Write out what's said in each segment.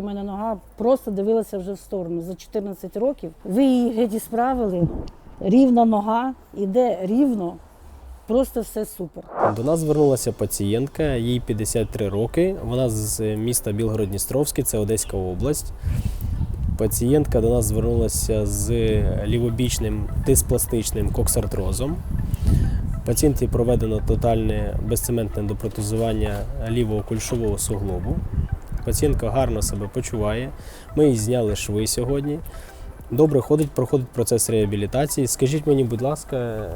У мене нога просто дивилася вже в сторону за 14 років. Ви її геть справили. Рівна нога, іде рівно, просто все супер. До нас звернулася пацієнтка, їй 53 роки. Вона з міста Білгород-Дністровський, це Одеська область. Пацієнтка до нас звернулася з лівобічним диспластичним коксартрозом. Пацієнті проведено тотальне безцементне допротезування лівого кульшового суглобу. Пацієнтка гарно себе почуває. Ми їй зняли шви сьогодні. Добре ходить, проходить процес реабілітації. Скажіть мені, будь ласка, е,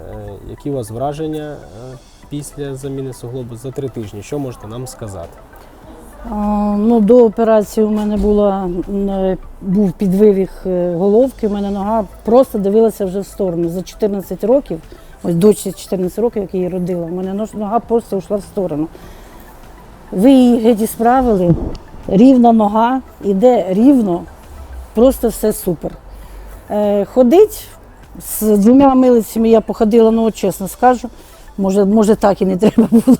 які у вас враження е, після заміни суглобу за три тижні? Що можете нам сказати? Ну, до операції у мене була, е, був підвивих е, головки, у мене нога просто дивилася вже в сторону. За 14 років, ось дочці 14 років, як її родила, у мене нога просто йшла в сторону. Ви її геть справили, рівна нога, іде рівно, просто все супер. Е, ходить з двома милицями я походила, ну от чесно скажу, може, може так і не треба було.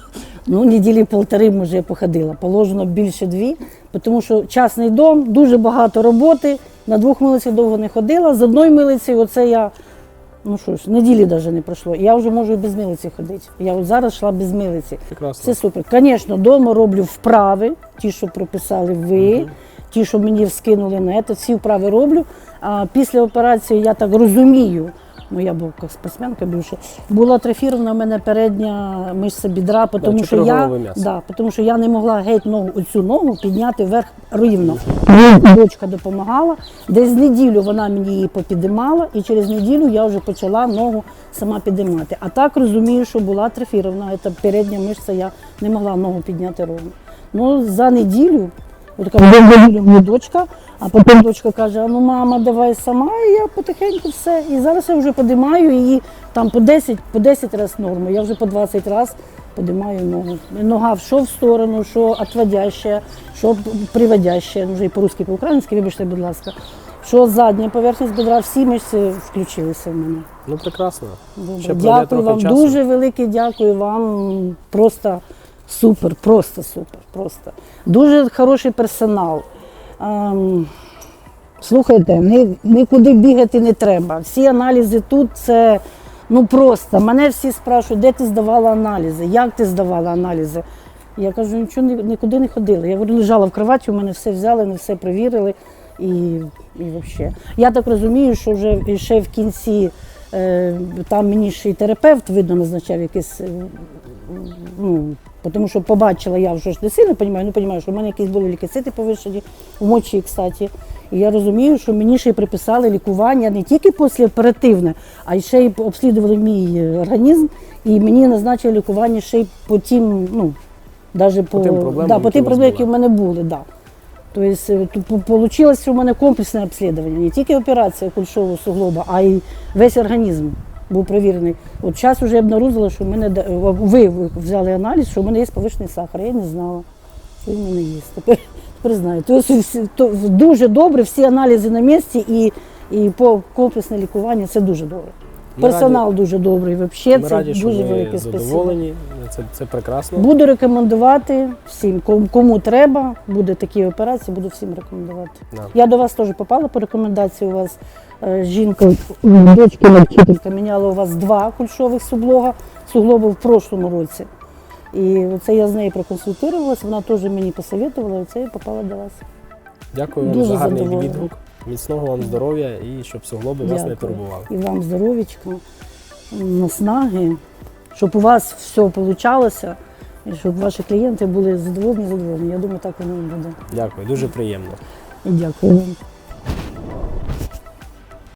Ну, неділі полтори, може, я походила. Положено більше дві, тому що частний дом, дуже багато роботи. На двох милицях довго не ходила. З одної милиці, оце я, ну що ж, неділі навіть не пройшло. Я вже можу і без милиці ходити. Я от зараз йшла без милиці. Прекрасно. Це супер. Звісно, вдома роблю вправи, ті, що прописали ви, ті, що мені скинули на це, всі вправи роблю. А після операції я так розумію, ну я був спортсменка більше, була атрофірована в мене передня мишця бідра, тому що я, да, тому що я не могла геть ногу, оцю ногу підняти вверх рівно. Дочка допомагала. Десь неділю вона мені її попідимала, і через неділю я вже почала ногу сама підіймати. А так розумію, що була атрофірована, це передня мишця, я не могла ногу підняти ровно. Ну, за неділю, от така «В неділю мені дочка, а потім дочка каже: а ну мама, давай сама, і я потихеньку все. І зараз я вже подимаю її там по 10, по 10 разів норму. Я вже по 20 разів подимаю ногу. Нога в що в сторону, що отводящая, що приводящая, ну вже і по-русски, по-українськи, вибачте, будь ласка. Що задня поверхність бедра, всі мишці включилися в мене. Ну прекрасно. Добре. Ще Дякую вам, часу. дуже велике дякую вам. Просто супер, просто супер. Просто. Дуже хороший персонал. Ем, слухайте, ні, нікуди бігати не треба. Всі аналізи тут це ну просто. Мене всі спрашують, де ти здавала аналізи, як ти здавала аналізи. Я кажу, нічого нікуди не ходила. Я лежала в кроваті, у мене все взяли, не все перевірили. І, і взагалі. Я так розумію, що вже ще в кінці е, там мені ще й терапевт видно назначав якийсь. е, ну, тому що побачила я вже ж не сильно розумію, ну розумію, що в мене якісь були лікоцити повищені в мочі, кстати. І я розумію, що мені ще й приписали лікування не тільки післяоперативне, а й ще й обслідували мій е, організм, і мені назначили лікування ще й по тим, ну, даже по, тим проблемам, да, по які тим проблемам, які в мене були. Да. Тобто вийшло, що в мене комплексне обслідування, не тільки операція кульшового суглоба, а й весь організм був перевірений. От зараз вже обнаружила, що в мене ви взяли аналіз, що в мене є повищений сахар. Я не знала, що в мене є. Тепер, тепер знаю. Тобто то дуже добре, всі аналізи на місці і, і по комплексне лікування це дуже добре. Ми Персонал дуже добрий. Взагалі, Ми це раді, що дуже велике спасибо. Це, це прекрасно. Буду рекомендувати всім, кому- кому треба, буде такі операції, буду всім рекомендувати. Да. Я до вас теж попала по рекомендації. У вас е, жінка, м, дочка вчителька, міняла у вас два кульшових суглоба, суглоби в прошлому році. І це я з нею проконсультувалася, вона теж мені посоветувала, і це я попала до вас. Дякую вам Дуже за гарний задоволена. відгук. Міцного вам здоров'я і щоб суглоби вас не Дякую. турбували. І вам здоров'ячка, наснаги, щоб у вас все вийшло, і щоб ваші клієнти були задоволені, задоволені. Я думаю, так воно і буде. Дякую, дуже приємно. І дякую вам.